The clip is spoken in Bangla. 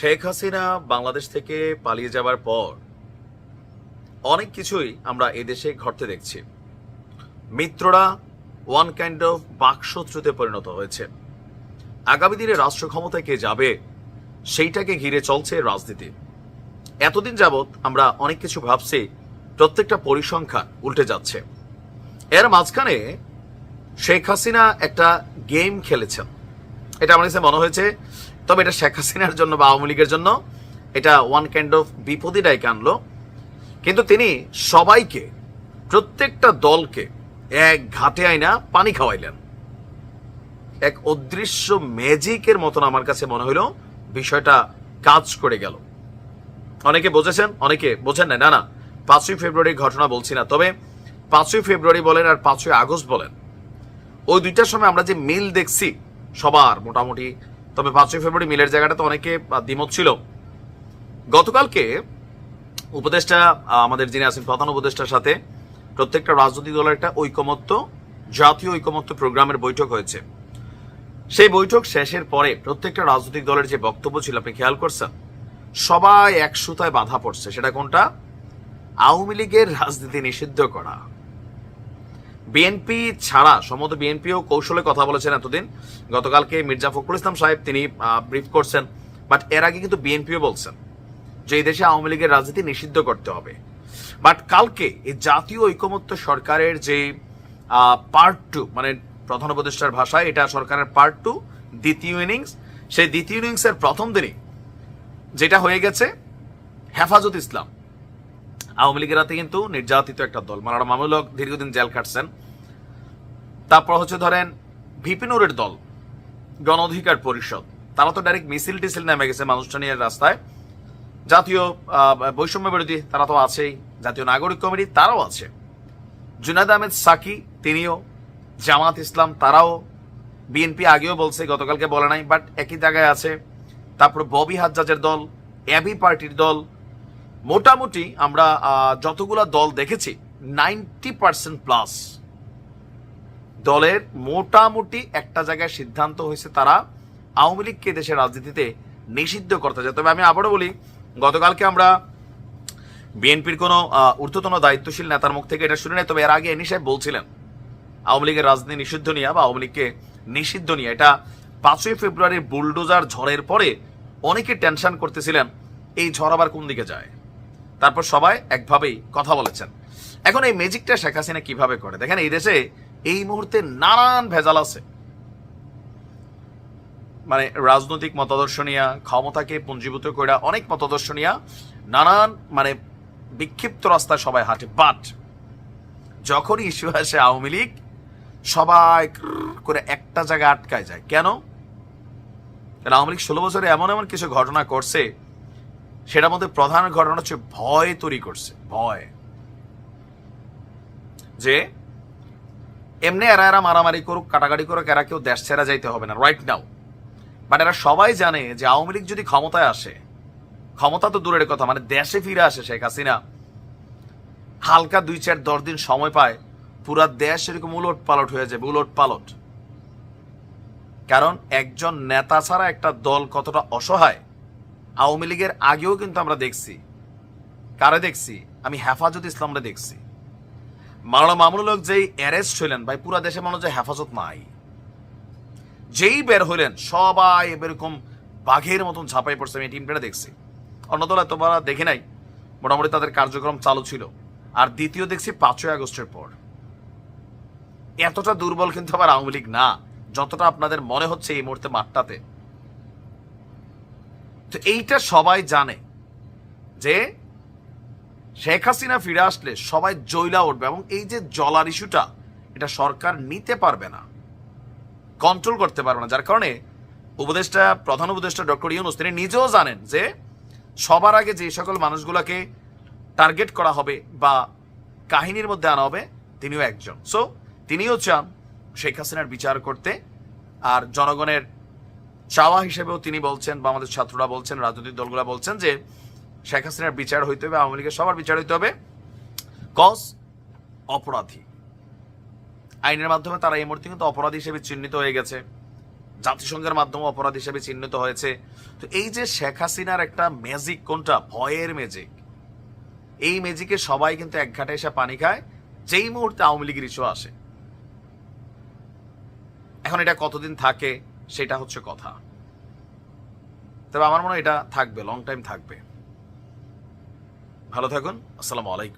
শেখ হাসিনা বাংলাদেশ থেকে পালিয়ে যাওয়ার পর অনেক কিছুই আমরা এদেশে ঘটতে দেখছি। মিত্ররা ওয়ান কাইন্ড অফ বাকশত্রুতে পরিণত হয়েছে। আগামী দিনে রাষ্ট্র ক্ষমতায় কে যাবে, সেইটাকে ঘিরে চলছে রাজনীতি। এতদিন যাবৎ আমরা অনেক কিছু ভাবছি, প্রত্যেকটা পরিসংখ্যান উল্টে যাচ্ছে। এর মাঝখানে শেখ হাসিনা একটা গেম খেলেছেন। এটা আমার কাছে মনে হয়েছে তবে এটা শেখ হাসিনার জন্য বা আওয়ামী লীগের জন্য এটা ওয়ান কাইন্ড অফ বিপদই ডাইকে আনলো। কিন্তু তিনি সবাইকে, প্রত্যেকটা দলকে এক ঘাটে আইনা পানি খাওয়াইলেন। এক অদৃশ্য ম্যাজিকের মতন আমার কাছে মনে হলো বিষয়টা কাজ করে গেল। অনেকে বুঝেছেন, অনেকে বোঝেন না না না, পাঁচই ফেব্রুয়ারির ঘটনা বলছি না। তবে পাঁচই ফেব্রুয়ারি বলেন আর পাঁচই আগস্ট বলেন, ওই দুইটার সময় আমরা যে মিল দেখছি সবার মোটামুটি তবে পাঁচই ফেব্রুয়ারি মিলের জায়গাটা তো অনেকে দ্বিমত ছিল। গতকালকে উপদেষ্টা আমাদের যিনি আছেন, প্রধান উপদেষ্টার সাথে প্রত্যেকটা রাজনৈতিক দলের একটা ঐকমত্য, জাতীয় ঐকমত্য প্রোগ্রামের বৈঠক হয়েছে। সেই বৈঠক শেষের পরে প্রত্যেকটা রাজনৈতিক দলের যে বক্তব্য ছিল, আপনি খেয়াল করছেন? সবাই এক সুতায় বাধা পড়ছে। সেটা কোনটা? আওয়ামী লীগের রাজনীতি নিষিদ্ধ করা। বিএনপি ছাড়া, সম্ভবত বিএনপিও কৌশলে কথা বলেছেন এতদিন। গতকালকে মির্জা ফখরুল ইসলাম সাহেব তিনি ব্রিফ করছেন বাট এর আগে কিন্তু বিএনপিও বলছেন যে এই দেশে আওয়ামী লীগের রাজনীতি নিষিদ্ধ করতে হবে। বাট কালকে এই জাতীয় ঐকমত্য সরকারের যে পার্ট টু মানে প্রধান উপদেষ্টার ভাষায় এটা সরকারের পার্ট টু দ্বিতীয় ইনিংস সেই দ্বিতীয় ইনিংসের প্রথম দিনই যেটা হয়ে গেছে হেফাজত ইসলাম। আওয়ামী লীগের হাতে কিন্তু নির্যাতিত একটা দল। মালানা মামুল দীর্ঘদিন জেল কাটছেন তারপর হচ্ছে ধরেন ভিপিনুরের দল, গণ অধিকার পরিষদ। তারা তো ডাইরেক্ট মিছিল টিছিল নেমে গেছে মানুষটা নিয়ে রাস্তায়। জাতীয় বৈষম্য বিরোধী তারা তো আছেই। জাতীয় নাগরিক কমিটি তারাও আছে। জুনাদ আহমেদ সাকি, তিনিও। জামাত ইসলাম তারাও। বিএনপি আগেও বলছে, গতকালকে বলে নাই বাট একই জায়গায় আছে। তারপর ববি হাজ্জাজের দল, এবি পার্টির দল মোটামুটি আমরা যতগুলা দল দেখেছি নাইনটি পার্সেন্ট প্লাস দলের মোটামুটি একটা জায়গায় সিদ্ধান্ত হয়েছে তারা আওয়ামী লীগকে দেশের রাজনীতিতে নিষিদ্ধ করতে চায়। তবে আমি আবারও বলি, গতকালকে আমরা বিএনপির কোনো ঊর্ধ্বতন দায়িত্বশীল নেতার মুখ থেকে এটা শুনে নেই, তবে এর আগে এনি সাহেব বলছিলেন, আওয়ামী লীগের রাজনীতি নিষিদ্ধ নিয়ে বা আওয়ামী লীগকে নিষিদ্ধ নিয়ে। এটা পাঁচই ফেব্রুয়ারির বুলডোজার ঝড়ের পরে অনেকে টেনশন করতেছিলেন, এই ঝড় আবার কোন দিকে যায়? তারপর সবাই একভাবেই কথা বলেছেন। এখন এই ম্যাজিকটা শেখ হাসিনা কীভাবে করে? দেখেন, এই দেশে এই মুহূর্তে নানান ভেজাল আছে। মানে রাজনৈতিক মতাদর্শ নিয়া, ক্ষমতাকে পুঞ্জীভূত করে অনেক মতাদর্শ নিয়া নানান মানে বিক্ষিপ্ত রাস্তায় সবাই হাঁটে। বাট যখনই ইস্যু আসে আওয়ামী লীগ, সবাই করে একটা জায়গায় আটকায় যায়। কেন? আওয়ামী লীগ ষোলো বছরে এমন এমন কিছু ঘটনা করছে সেটার মধ্যে প্রধান ঘটনা হচ্ছে ভয় তৈরি করছে, ভয়। যে এমনি এরা এরা মারামারি করুক, কাটাকাটি করুক, এরা কেউ দেশ ছেড়া যাইতে হবে না রাইট নাও বাট এরা সবাই জানে যে আওয়ামী লীগ যদি ক্ষমতায় আসে, ক্ষমতা তো দূরের কথা মানে দেশে ফিরে আসে শেখ হাসিনা, হালকা দুই চার দশ দিন সময় পায়, পুরা দেশ এরকম উলট পালট হয়ে যাবে উলট পালট কারণ একজন নেতা ছাড়া একটা দল কতটা অসহায় আওয়ামী লীগের আগেও কিন্তু আমরা দেখছি। কারে দেখছি? আমি হেফাজত ইসলামরা দেখছি। মাওলানা মামুনুল হক যেই অ্যারেস্ট হইলেন, ভাই, পুরা দেশে মনে হচ্ছে হেফাজত নাই। যেই বের হইলেন, সবাই এরকম বাঘের মতন ঝাঁপাই পড়ছে, আমি টিমটা দেখছি। অন্য দল তোমরা দেখে নাই, মোটামুটি তাদের কার্যক্রম চালু ছিল। আর দ্বিতীয় দেখছি পাঁচই আগস্টের পর। এতটা দুর্বল কিন্তু আবার আওয়ামী লীগ না, যতটা আপনাদের মনে হচ্ছে এই মুহূর্তে মাঠটাতে। তো এইটা সবাই জানে যে শেখ হাসিনা ফিরে আসলে সবাই জৈলা উঠবে এবং এই যে জলার ইস্যুটা, এটা সরকার নিতে পারবে না কন্ট্রোল করতে পারবে না। যার কারণে উপদেষ্টা, প্রধান উপদেষ্টা ডক্টর ইউনুস, তিনি নিজেও জানেন যে সবার আগে যে সকল মানুষগুলোকে টার্গেট করা হবে বা কাহিনীর মধ্যে আনা হবে, তিনিও একজন। সো তিনিও চান শেখ হাসিনার বিচার করতে, আর জনগণের চাওয়া হিসেবেও তিনি বলছেন বা আমাদের ছাত্ররা বলছেন, রাজনৈতিক দলগুলো বলছেন যে শেখ হাসিনার বিচার হইতে হবে, আওয়ামী লীগের সবার বিচার হইতে হবে। কজ অপরাধী। আইনের মাধ্যমে তারা এই মুহূর্তে কিন্তু অপরাধী হিসেবে চিহ্নিত হয়ে গেছে। জাতিসংঘের মাধ্যমে অপরাধ হিসেবে চিহ্নিত হয়েছে। তো এই যে শেখ হাসিনার একটা ম্যাজিক কোনটা? ভয়ের ম্যাজিক এই ম্যাজিকে সবাই কিন্তু এক ঘাটে এসে পানি খায়, যেই মুহূর্তে আওয়ামী লীগের ইস্যু আসে। এখন এটা কতদিন থাকে? সেটা হচ্ছে কথা। তবে আমার মনে হয় এটা থাকবে লং টাইম থাকবে। ভালো থাকুন, আসসালামু আলাইকুম।